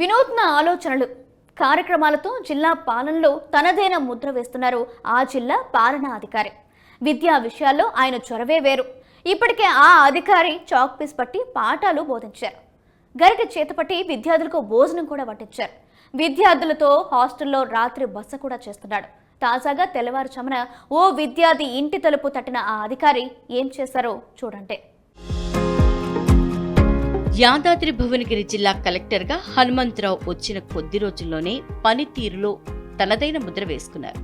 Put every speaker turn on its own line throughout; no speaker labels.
వినూత్న ఆలోచనలు. కార్యక్రమాలతో జిల్లా పాలనలో తనదైన ముద్ర వేస్తున్నారు ఆ జిల్లా పాలనా అధికారి. విద్యా విషయాల్లో ఆయన చొరవే వేరు. ఇప్పటికే ఆ అధికారి చాక్ పీస్ పట్టి పాఠాలు బోధించారు. గరిట చేతపట్టి విద్యార్థులకు భోజనం కూడా పట్టించారు విద్యార్థులతో హాస్టల్లో రాత్రి బస కూడా చేస్తున్నాడు. తాజాగా తెల్లవారుజామున ఓ విద్యార్థి ఇంటి తలుపు తట్టిన ఆ అధికారి ఏం చేశారో చూడండి
యాదాద్రి భువనగిరి జిల్లా కలెక్టర్గా హనుమంతరావు వచ్చిన కొద్ది రోజుల్లోనే పనితీరులో తనదైన ముద్ర వేసుకున్నారు.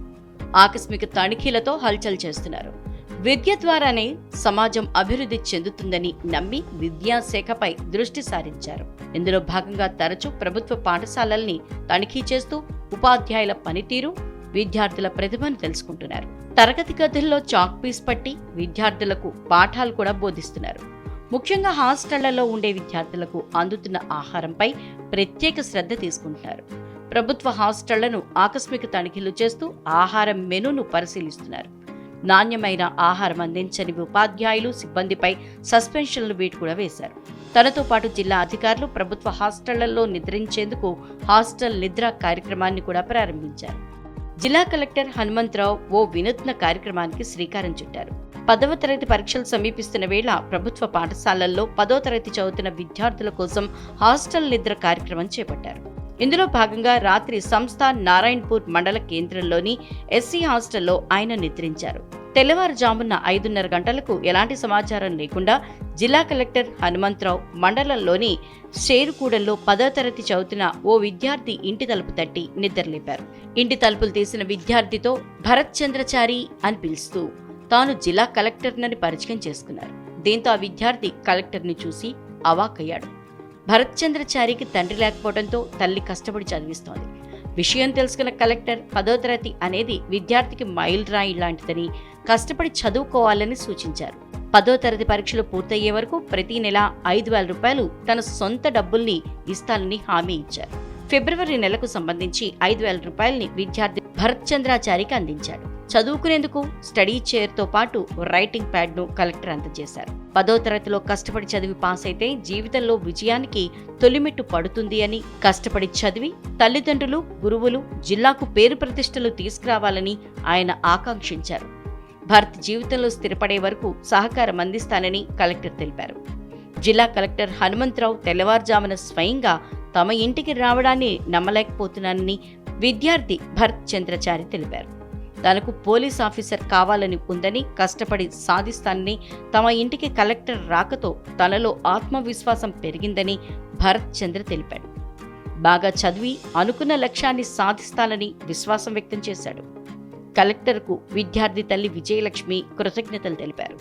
ఆకస్మిక తనిఖీలతో హల్చల్ చేస్తున్నారు. విద్య ద్వారానే సమాజం అభివృద్ధి చెందుతుందని నమ్మి విద్యాశాఖపై దృష్టి సారించారు. ఇందులో భాగంగా తరచూ ప్రభుత్వ పాఠశాలల్ని తనిఖీ చేస్తూ ఉపాధ్యాయుల పనితీరు విద్యార్థుల ప్రతిభను తెలుసుకుంటున్నారు. తరగతి గదుల్లో చాక్ పీస్ పట్టి విద్యార్థులకు పాఠాలు కూడా బోధిస్తున్నారు. ముఖ్యంగా హాస్టళ్ళలో ఉండే విద్యార్థులకు అందుతున్న ఆహారంపై ప్రత్యేక శ్రద్ధ తీసుకుంటున్నారు. ప్రభుత్వ హాస్టళ్ళను ఆకస్మిక తనిఖీలు చేస్తూ ఆహారం మెనూను పరిశీలిస్తున్నారు. నాణ్యమైన ఆహారం అందించని ఉపాధ్యాయులు సిబ్బందిపై సస్పెన్షన్లు వీటి కూడా వేశారు. తనతో పాటు జిల్లా అధికారులు ప్రభుత్వ హాస్టళ్ళలో నిద్రించేందుకు హాస్టల్ నిద్ర కార్యక్రమాన్ని కూడా ప్రారంభించారు. జిల్లా కలెక్టర్ హనుమంతరావు ఓ వినూత్న కార్యక్రమానికి శ్రీకారం చుట్టారు. పదవ తరగతి పరీక్షలు సమీపిస్తున్న వేళ ప్రభుత్వ పాఠశాలల్లో పదో తరగతి చదువుతున్న విద్యార్థుల కోసం హాస్టల్ నిద్ర కార్యక్రమం చేపట్టారు. ఇందులో భాగంగా రాత్రి సంస్థ నారాయణపూర్ మండల కేంద్రంలోని ఎస్సీ హాస్టల్లో ఆయన నిద్రించారు. తెల్లవారుజామున ఐదున్నర గంటలకు ఎలాంటి సమాచారం లేకుండా జిల్లా కలెక్టర్ హనుమంతరావు మండలంలోని షేరుకూడల్లో పదో తరగతి చదువుతున్న ఓ విద్యార్థి ఇంటి తలుపు తట్టి నిద్రలేపారు. ఇంటి తలుపులు తీసిన విద్యార్థితో భరత్ చంద్రచారి అని పిలుస్తూ తాను జిల్లా కలెక్టర్నని పరిచయం చేసుకున్నారు. దీంతో ఆ విద్యార్థి కలెక్టర్ని చూసి అవాకయ్యాడు భరత్చంద్రచారికి తండ్రి లేకపోవడంతో తల్లి కష్టపడి చదివిస్తోంది. విషయం తెలుసుకున్న కలెక్టర్ పదో తరగతి అనేది విద్యార్థికి మైల్ రాయి లాంటిదని కష్టపడి చదువుకోవాలని సూచించారు. పదో తరగతి పరీక్షలు పూర్తయ్యే వరకు ప్రతి నెల ఐదు వేల రూపాయలు తన సొంత డబ్బుల్ని ఇస్తానని హామీ ఇచ్చారు. ఫిబ్రవరి నెలకు సంబంధించి ఐదు వేల రూపాయల్ని విద్యార్థి భరత్ చంద్రాచారికి అందించాడు. చదువుకునేందుకు స్టడీ చైర్తో పాటు రైటింగ్ ప్యాడ్ను కలెక్టర్ అందజేశారు. పదో తరగతిలో కష్టపడి చదివి పాస్ అయితే జీవితంలో విజయానికి తొలిమెట్టు పడుతుంది అని కష్టపడి చదివి తల్లిదండ్రులు గురువులు జిల్లాకు పేరు ప్రతిష్టలు తీసుకురావాలని ఆయన ఆకాంక్షించారు. భర్త్ జీవితంలో స్థిరపడే వరకు సహకారం అందిస్తానని కలెక్టర్ తెలిపారు. జిల్లా కలెక్టర్ హనుమంతరావు తెల్లవారుజామున స్వయంగా తమ ఇంటికి రావడాన్ని నమ్మలేకపోతున్నానని విద్యార్థి భరత్ చంద్రచారి తెలిపారు. తనకు పోలీస్ ఆఫీసర్ కావాలని ఉందని కష్టపడి సాధిస్తానని తమ ఇంటికి కలెక్టర్ రాకతో తనలో ఆత్మవిశ్వాసం పెరిగిందని భరత్ చంద్ర తెలిపాడు. బాగా చదివి అనుకున్న లక్ష్యాన్ని సాధిస్తానని విశ్వాసం వ్యక్తం చేశాడు. కలెక్టర్కు విద్యార్థి తల్లి విజయలక్ష్మి కృతజ్ఞతలు తెలిపారు.